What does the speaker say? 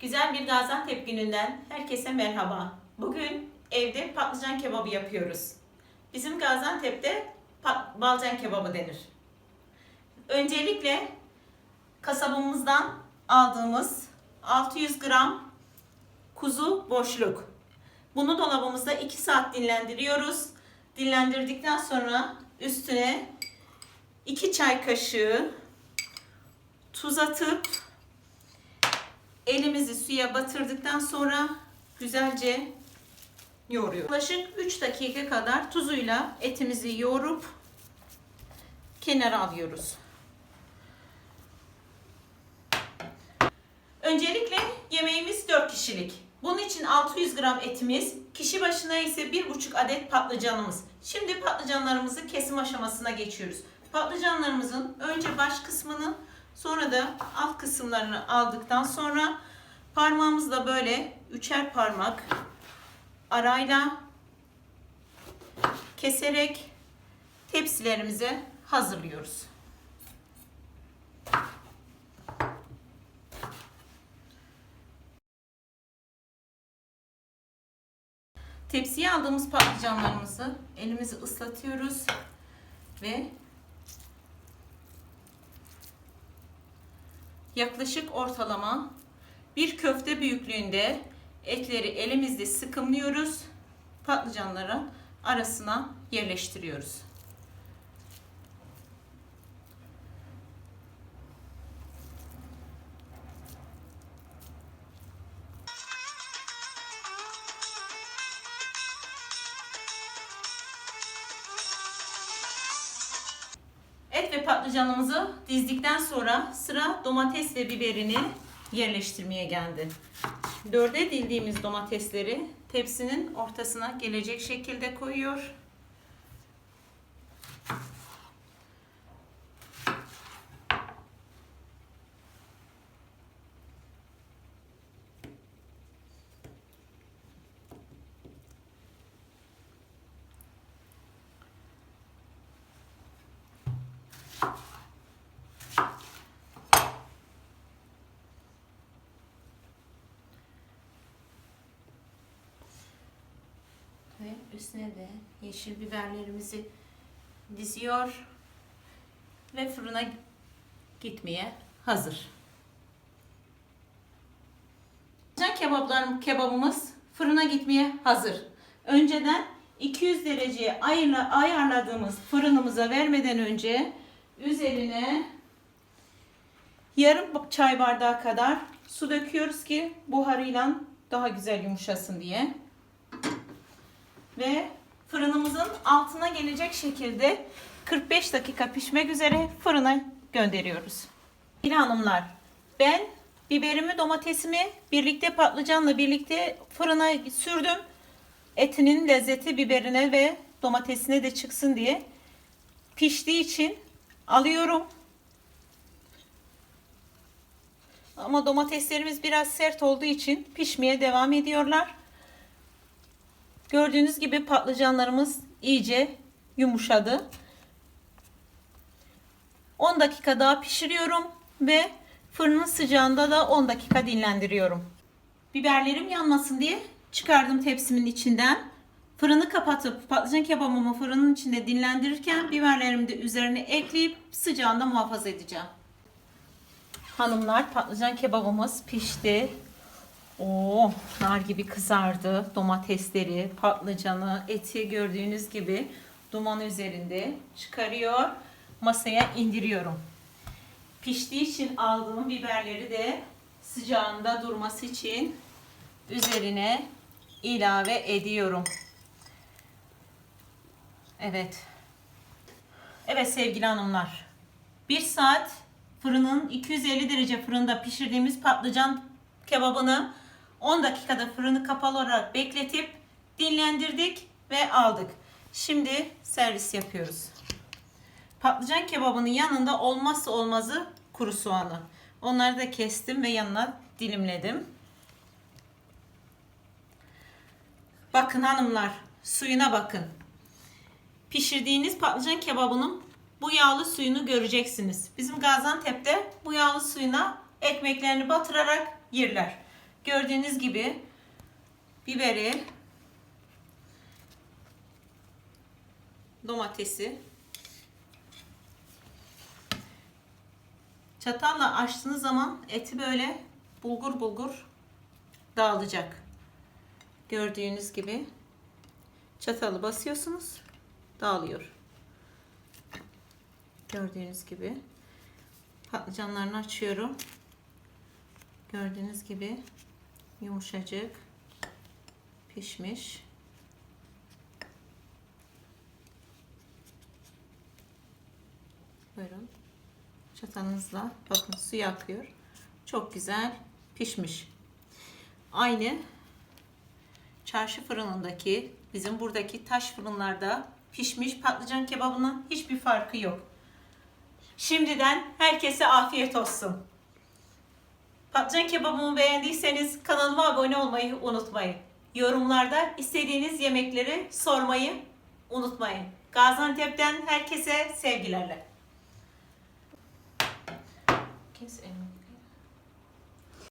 Güzel bir Gaziantep gününden herkese merhaba. Bugün evde patlıcan kebabı yapıyoruz. Bizim Gaziantep'te balcan kebabı denir. Öncelikle kasabımızdan aldığımız 600 gram kuzu boşluk. Bunu dolabımızda 2 saat dinlendiriyoruz. Dinlendirdikten sonra üstüne 2 çay kaşığı tuz atıp elimizi suya batırdıktan sonra güzelce yoğuruyoruz. Yaklaşık 3 dakika kadar tuzuyla etimizi yoğurup kenara alıyoruz. Öncelikle yemeğimiz 4 kişilik. Bunun için 600 gram etimiz, kişi başına ise 1,5 adet patlıcanımız. Şimdi patlıcanlarımızı kesim aşamasına geçiyoruz. Patlıcanlarımızın önce baş kısmını sonra da alt kısımlarını aldıktan sonra parmağımızla böyle üçer parmak arayla keserek tepsilerimize hazırlıyoruz. Tepsiye aldığımız patlıcanlarımızı elimizi ıslatıyoruz ve yaklaşık ortalama bir köfte büyüklüğünde etleri elimizde sıkımlıyoruz. Patlıcanların arasına yerleştiriyoruz. Patlıcanımızı dizdikten sonra sıra domates ve biberini yerleştirmeye geldi. Dörde dildiğimiz domatesleri tepsinin ortasına gelecek şekilde koyuyor. Üstüne de yeşil biberlerimizi diziyor ve fırına gitmeye hazır. Patlıcan kebaplarım, kebabımız fırına gitmeye hazır. Önceden 200 dereceye ayarla, ayarladığımız fırınımıza vermeden önce üzerine yarım çay bardağı kadar su döküyoruz ki buharıyla daha güzel yumuşasın diye ve fırınımızın altına gelecek şekilde 45 dakika pişmek üzere fırına gönderiyoruz. Yine hanımlar ben biberimi domatesimi birlikte patlıcanla birlikte fırına sürdüm. Etinin lezzeti biberine ve domatesine de çıksın diye piştiği için alıyorum. Ama domateslerimiz biraz sert olduğu için pişmeye devam ediyorlar. Gördüğünüz gibi patlıcanlarımız iyice yumuşadı. 10 dakika daha pişiriyorum ve fırının sıcağında da 10 dakika dinlendiriyorum. Biberlerim yanmasın diye çıkardım tepsimin içinden. Fırını kapatıp patlıcan kebabımı fırının içinde dinlendirirken biberlerimi de üzerine ekleyip sıcağında muhafaza edeceğim. Hanımlar patlıcan kebabımız pişti. Oo, nar gibi kızardı. Domatesleri, patlıcanı, eti gördüğünüz gibi duman üzerinde çıkarıyor. Masaya indiriyorum. Piştiği için aldığım biberleri de sıcağında durması için üzerine ilave ediyorum. Evet. Evet sevgili hanımlar. 1 saat fırının 250 derece fırında pişirdiğimiz patlıcan kebabını 10 dakikada fırını kapalı olarak bekletip dinlendirdik ve aldık. Şimdi servis yapıyoruz. Patlıcan kebabının yanında olmazsa olmazı kuru soğanı. Onları da kestim ve yanına dilimledim. Bakın hanımlar suyuna bakın. Pişirdiğiniz patlıcan kebabının bu yağlı suyunu göreceksiniz. Bizim Gaziantep'te bu yağlı suyuna ekmeklerini batırarak yerler. Gördüğünüz gibi biberi, domatesi çatalla açtığınız zaman eti böyle bulgur bulgur dağılacak. Gördüğünüz gibi çatalı basıyorsunuz dağılıyor. Gördüğünüz gibi patlıcanlarını açıyorum. Gördüğünüz gibi yumuşacık pişmiş. Buyurun. Çatalınızla bakın suyu akıyor. Çok güzel pişmiş. Aynı çarşı fırınındaki bizim buradaki taş fırınlarda pişmiş patlıcan kebabının hiçbir farkı yok. Şimdiden herkese afiyet olsun. Patlıcan kebabımı beğendiyseniz kanalıma abone olmayı unutmayın. Yorumlarda istediğiniz yemekleri sormayı unutmayın. Gaziantep'ten herkese sevgilerle. Elini.